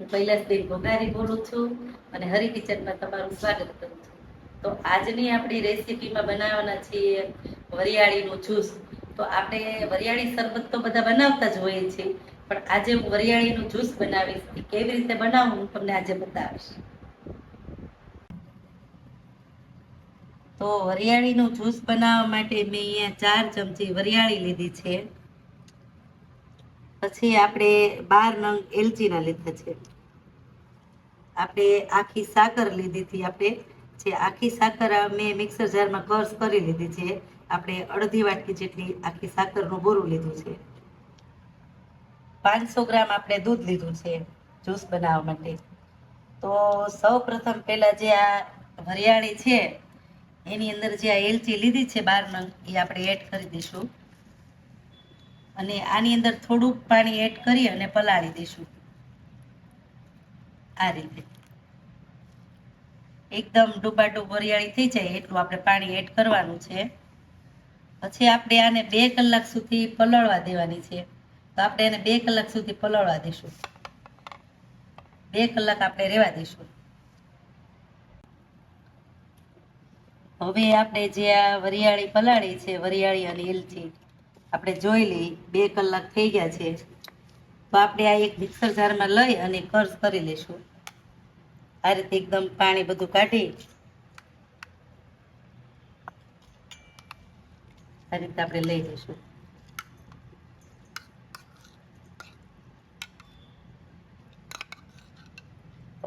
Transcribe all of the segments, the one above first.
કૈલાસબેન ઘોઘારી બોલું છું અને હરી કિચનમાં તમારું સ્વાગત કરું છું. તો આજની આપણી રેસીપીમાં બનાવવાના છીએ વરિયાળીનું જ્યુસ. તો આપણે વરિયાળી શરબત તો બધા બનાવતા જ હોઈએ છીએ, પણ આજે હું વરિયાળીનું જ્યુસ બનાવીશ. એ કેવી રીતે બનાવું હું તમને આજે બતાવીશ. તો વરિયાળીનું જ્યુસ બનાવવા માટે મેં અહીંયા ચાર ચમચી વરિયાળી લીધી છે. પછી આપણે બાર નંગ એલચીના લીધા છે. આપણે આખી સાકર લીધી હતી આપણે. જે આખી સાકર મેં મિક્સર જારમાં કર્સ કરી લીધી છે. આપણે અડધી વાટકી જેટલી આખી સાકરનું બોરું લીધું છે. પાંચસો ગ્રામ આપણે દૂધ લીધું છે જ્યુસ બનાવવા માટે. તો સૌ પ્રથમ પહેલાં જે આ વરિયાળી છે, એની અંદર જે આ એલચી લીધી છે બાર નંગ, એ આપણે એડ કરી દઈશું. અને આની અંદર થોડુંક પાણી એડ કરી અને પલાળી દઈશું. આ રીતે. એકદમ ડૂબાડૂબ વરિયાળી થઈ જાય એટલું આપણે પાણી એડ કરવાનું છે. પછી આપણે આને બે કલાક સુધી પલળવા દેવાની છે. તો આપણે એને બે કલાક સુધી પલળવા દઈશું. બે કલાક આપણે રહેવા દઈશું. હવે આપણે જે આ વરિયાળી પલાળી છે, વરિયાળી અને એલચી આપણે જોઈ લઈ બે કલાક થઈ ગયા છે. તો આપણે આ એક મિક્સર જારમાં લઈ અને કર્સ કરી લઈશું. આ રીતે એકદમ પાણી બધું કાઢી. આ રીતે આપણે લઈ લઈશું.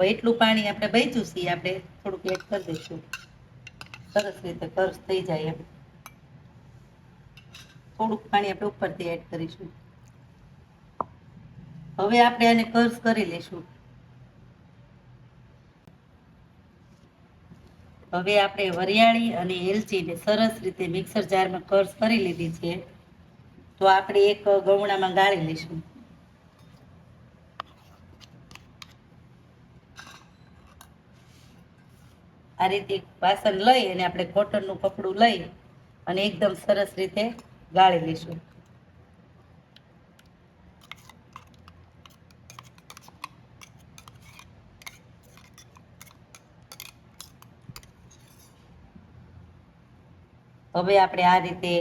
એટલું પાણી આપણે બચ્યું છે આપણે થોડુંક એડ કરી દઈશું. સરસ રીતે કર્સ થઈ જાય એમ. થોડુંક પાણી આપણે ઉપરથી એડ કરીશું. હવે આપણે આને કર્સ કરી લઈશું. હવે આપણે વરિયાળી અને એલચીને સરસ રીતે મિક્સર જારમાં કર્સ કરી લીધી છે. તો આપણે એક ગવણામાં ગાળી લઈશું. આ રીતે વાસણ લઈ અને આપણે કોટનનું કપડું લઈ અને એકદમ સરસ રીતે ગાળી લઈશું. હવે આપણે આ રીતે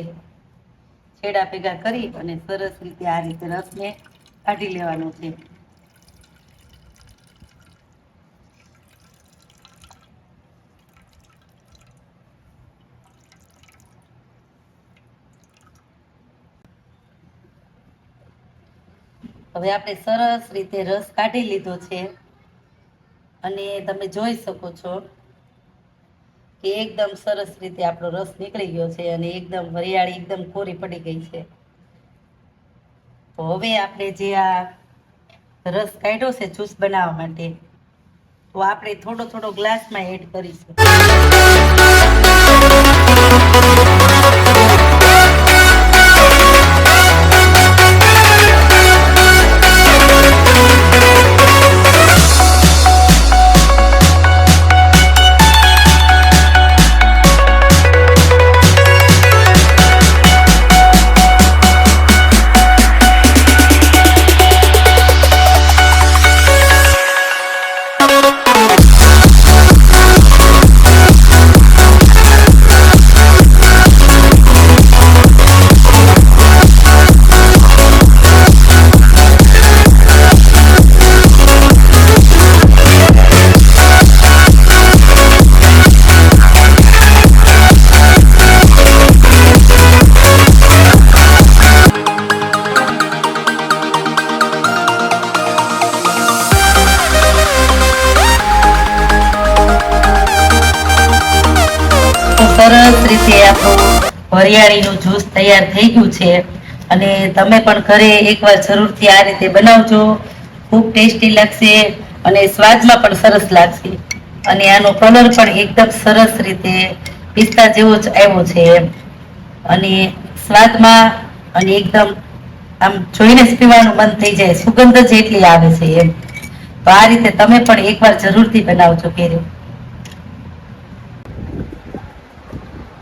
છેડા ભેગા કરી અને સરસ રીતે આ રીતે રસને કાઢી લેવાનો છે. હવે આપણે સરસ રીતે રસ કાઢી લીધો છે. અને તમે જોઈ શકો છો કે એકદમ સરસ રીતે આપણો રસ નીકળી ગયો છે અને એકદમ વરિયાળી, એકદમ કોરી પડી ગઈ છે. તો હવે આપણે જે આ રસ કાઢ્યો છે જ્યુસ બનાવવા માટે, તો આપણે થોડો થોડો ગ્લાસમાં એડ કરીશું. સરસ રીતે આપણું વરિયાળીનું જ્યુસ તૈયાર થઈ ગયું છે. અને તમે પણ ઘરે એકવાર જરૂરથી આ રીતે બનાવજો. ખૂબ ટેસ્ટી લાગશે અને સ્વાદમાં પણ સરસ લાગશે. અને આનો કલર પણ એકદમ સરસ રીતે પિસ્તા જેવો જ આવ્યો છે એમ. અને સ્વાદમાં અને એકદમ આમ જોઈને પીવાનું મન થઈ જાય. સુગંધ જ એટલી આવે છે એમ. તો આ રીતે તમે પણ એકવાર જરૂરથી બનાવજો ઘેરે.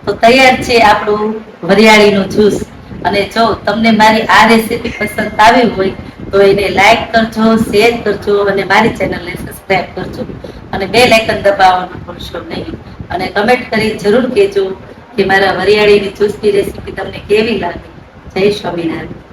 તો તૈયાર છે આપણું વરિયાળીનું જ્યુસ અને જો તમને મારી આ રેસીપી પસંદ આવી હોય, તો એને લાઈક કરજો શેર કરજો અને મારી ચેનલને સબસ્ક્રાઇબ કરજો. અને બે લાઇકન દબાવવાનું ભૂલશો નહીં. અને કમેન્ટ કરી જરૂર કહેજો કે મારા વરિયાળીની જ્યુસની રેસીપી તમને કેવી લાગી? જય સ્વામિનારાયણ.